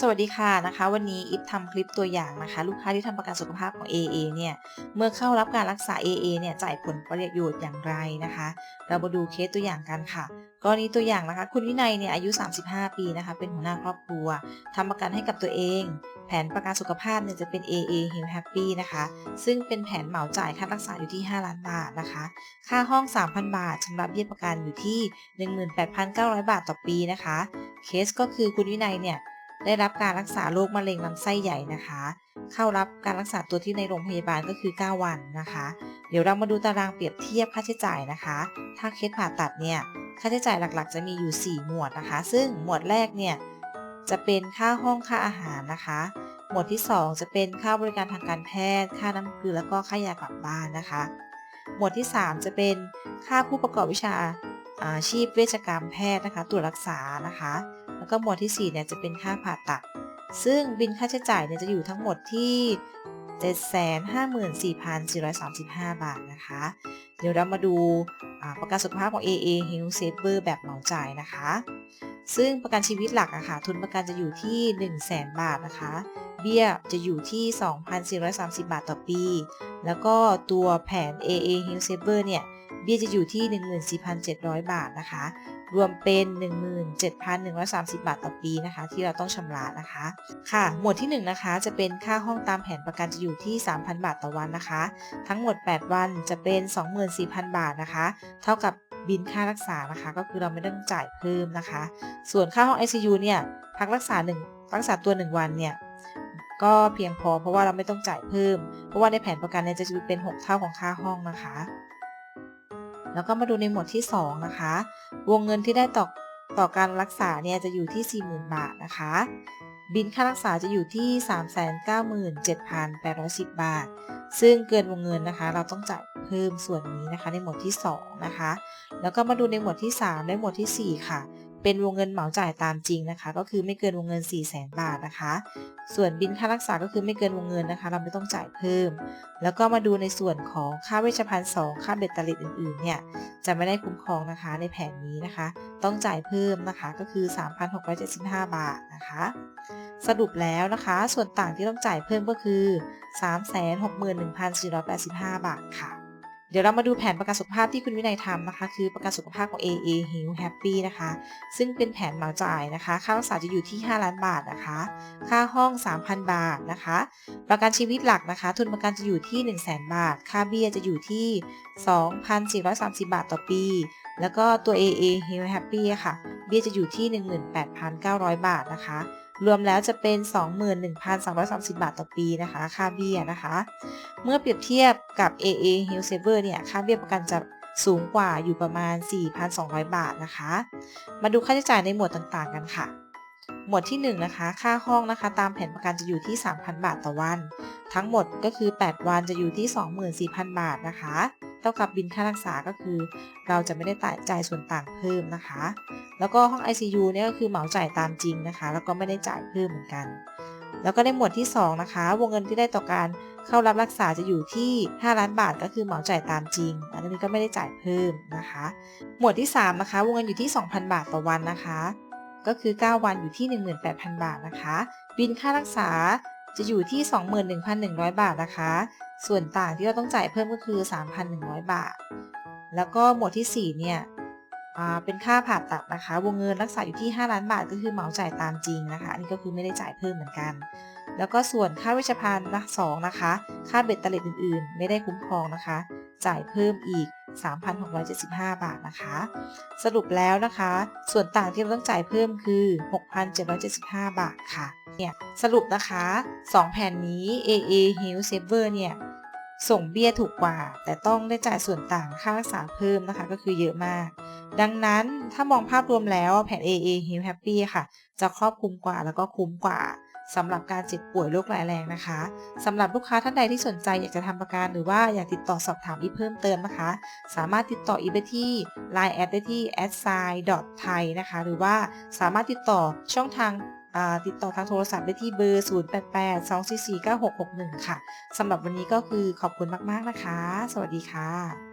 สวัสดีค่ะนะคะ วันนี้อิฟทำคลิปตัวอย่างนะคะ ลูกค้าที่ทำประกันสุขภาพของ AA เนี่ย เมื่อเข้ารับการรักษา AA เนี่ยจ่ายผลประโยชน์อย่างไรนะคะ เรามาดูเคสตัวอย่างกันค่ะกรณีตัวอย่างนะคะ คุณวินัยเนี่ยอายุ 35 ปีนะคะ เป็นหัวหน้าครอบครัวทำประกันให้กับตัวเอง แผนประกันสุขภาพเนี่ยจะเป็น AA Health Happy นะคะ ซึ่งเป็นแผนเหมาจ่ายค่ารักษาอยู่ที่ 5 ล้านบาทนะคะ ค่าห้อง 3,000 บาทชำระเบี้ยประกันอยู่ที่ 18,900 บาทต่อปีนะคะ เคสก็คือคุณวินัยเนี่ย ได้รับการรักษาโรคมะเร็งลำไส้ใหญ่นะคะ เข้ารับการรักษาตัวที่ในโรงพยาบาลก็คือ 9 วันนะคะ เดี๋ยวเรามาดูตารางเปรียบเทียบค่าใช้จ่ายนะคะ ถ้าเคสผ่าตัดเนี่ยค่าใช้จ่ายหลักๆ จะมีอยู่ 4 หมวดนะคะ ซึ่งหมวดแรกเนี่ยจะเป็นค่าห้องค่าอาหารนะคะ หมวดที่ 2 จะเป็นค่าบริการทางการแพทย์ ค่าน้ำเกลือแล้วก็ค่ายากลับบ้านนะคะ หมวดที่ 3 จะเป็นค่าผู้ประกอบวิชาอาชีพเวชกรรมแพทย์นะคะตรวจรักษานะคะ ก็หมวดที่ 4 เนี่ยจะเป็นค่าผ่าตัด ซึ่งบินค่าใช้จ่ายเนี่ยจะอยู่ทั้งหมดที่ 754,435 บาทนะคะ เดี๋ยวเรามาดูประกันสุขภาพของ AA Health Saver แบบเหมาจ่ายนะคะ ซึ่งประกันชีวิตหลักอะค่ะทุนประกันจะอยู่ที่ 100,000 บาทนะคะ เบี้ยจะอยู่ที่ 2,430 บาทต่อปี แล้วก็ตัวแผน AA Health Saver เนี่ย เบี้ยจะอยู่ที่ 14,700 บาทนะคะ รวมเป็น 17,130 บาทต่อปีนะคะ ที่เราต้องชำระนะคะ ค่ะ หมวดที่ 1 นะคะ จะเป็นค่าห้องตามแผนประกันจะอยู่ที่ 3,000 บาทต่อวันนะคะ ทั้งหมด 8 วันจะเป็น 24,000 บาทนะคะ เท่ากับบินค่ารักษานะคะ ก็คือเราไม่ต้องจ่ายเพิ่มนะคะ ส่วนค่าห้อง ICU เนี่ยพักรักษา1รักษาตัว 1 วันเนี่ยก็เพียงพอเพราะว่าเราไม่ต้องจ่ายเพิ่ม เพราะว่าในแผนประกันเนี่ยจะเป็น 6 เท่าของค่าห้องนะคะ แล้วก็มาดูในหมวดที่ 2 นะคะ วงเงินที่ได้ต่อต่อการรักษาเนี่ยจะอยู่ที่ 40,000 บาทนะคะ บินค่ารักษาจะอยู่ที่ 397,810 บาท ซึ่งเกินวงเงินนะคะ เราต้องจ่ายเพิ่มส่วนนี้นะคะในหมวดที่ 2 นะคะ แล้วก็มาดูในหมวดที่ 3 และหมวดที่ 4 ค่ะ เป็นวงเงินเหมาจ่ายตามจริงนะคะ ก็คือไม่เกินวงเงิน 4 0 0 0 0 0บาทนะคะ ส่วนบินค่ารักษาก็คือไม่เกินวงเงินนะคะ เราไม่ต้องจ่ายเพิ่ม แล้วก็มาดูในส่วนของค่าเวชภัณฑ์2ค่าเบ็ดเตล็ดอื่นๆเนี่ยจะไม่ได้คุ้มครองนะคะในแผนนี้นะคะ ต้องจ่ายเพิ่มนะคะก็คือ 3,675 บาทนะคะ สรุปแล้วนะคะ ส่วนต่างที่ต้องจ่ายเพิ่มก็คือ 361,485 บาทค่ะ เดี๋ยวเรามาดูแผนประกันสุขภาพที่คุณวินัยทำนะคะ คือประกันสุขภาพของ AA h e a l Happy นะคะ ซึ่งเป็นแผนเหมาจ่ายนะคะ ค่ารักษาจะอยู่ที่ 5 ล้านบาทนะคะ ค่าห้อง 3,000 บาทนะคะ ประกันชีวิตหลักนะคะ ทุนประกันจะอยู่ที่ 1 0 0 0 0 0 บาท ค่าเบี้ยจะอยู่ที่ 2,430 บาทต่อปี แล้วก็ตัว AA Health Happy ค่ะ เบี้ยจะอยู่ที่ 18,900 บาทนะคะ รวมแล้วจะเป็น 21,330 บาทต่อปีนะคะ ค่าเบี้ยนะคะ เมื่อเปรียบเทียบกับ AA Health Saver เนี่ย ค่าเบี้ยประกันจะสูงกว่าอยู่ประมาณ 4,200 บาทนะคะ มาดูค่าใช้จ่ายในหมวดต่างๆกันค่ะ หมวดที่ 1 นะคะ ค่าห้องนะคะ ตามแผนประกันจะอยู่ที่ 3,000 บาทต่อวัน ทั้งหมดก็คือ 8 วันจะอยู่ที่ 24,000 บาทนะคะ เท่ากับบินค่ารักษาก็คือ เราจะไม่ได้จ่ายส่วนต่างเพิ่มนะคะ แล้วก็ห้อง ICU เนี่ยก็คือเหมาจ่ายตามจริงนะคะ แล้วก็ไม่ได้จ่ายเพิ่มเหมือนกัน แล้วก็ในหมวดที่ 2 นะคะ วงเงินที่ได้ต่อการเข้ารับรักษาจะอยู่ที่ 5 ล้านบาท ก็คือเหมาจ่ายตามจริง อันนี้ก็ไม่ได้จ่ายเพิ่มนะคะ หมวดที่ 3 นะคะ วงเงินอยู่ที่ 2,000 บาทต่อวันนะคะ ก็คือ 9 วันอยู่ที่ 18,000 บาทนะคะ บินค่ารักษาจะอยู่ที่ 21,100 บาทนะคะ ส่วนต่างที่เราต้องจ่ายเพิ่มก็คือ 3,100 บาท แล้วก็หมวดที่ 4 เนี่ยเป็นค่าผ่าตัดนะคะ วงเงินรักษาอยู่ที่ 5 ล้านบาท ก็คือเหมาจ่ายตามจริงนะคะ อันนี้ก็คือไม่ได้จ่ายเพิ่มเหมือนกัน แล้วก็ส่วนค่าเวชภัณฑ์นะสองนะคะ ค่าเบ็ดเตล็ดอื่นๆ ไม่ได้คุ้มครองนะคะ จ่ายเพิ่มอีก 3,675 บาทนะคะ สรุปแล้วนะคะ ส่วนต่างที่เราต้องจ่ายเพิ่มคือ 6,775 บาทค่ะ เนี่ย สรุปนะคะ 2 แผ่นนี้ AA Health Saver เนี่ย ส่งเบี้ยถูกกว่า แต่ต้องได้จ่ายส่วนต่างค่ารักษาเพิ่มนะคะ ก็คือเยอะมาก ดังนั้นถ้ามองภาพรวมแล้วแผน AA h e a l Happy ค่ะ จะครอบคลุมกว่าแล้วก็คุ้มกว่าสำหรับการเจ็บป่วยโรคร้ายแรงนะคะสำหรับลูกค้าท่านใดที่สนใจอยากจะทำประกันหรือว่าอยากติดต่อสอบถามอีกเพิ่มเติมนะคะ สามารถติดต่ออีไปที่ line แอดได้ที่ a d s i g n thai นะคะ หรือว่าสามารถติดต่อช่องทาง ติดต่อทางโทรศัพท์ได้ที่เบอร์ 0882449661 ค่ะสำหรับวันนี้ก็คือขอบคุณมาก ๆ นะคะ สวัสดีค่ะ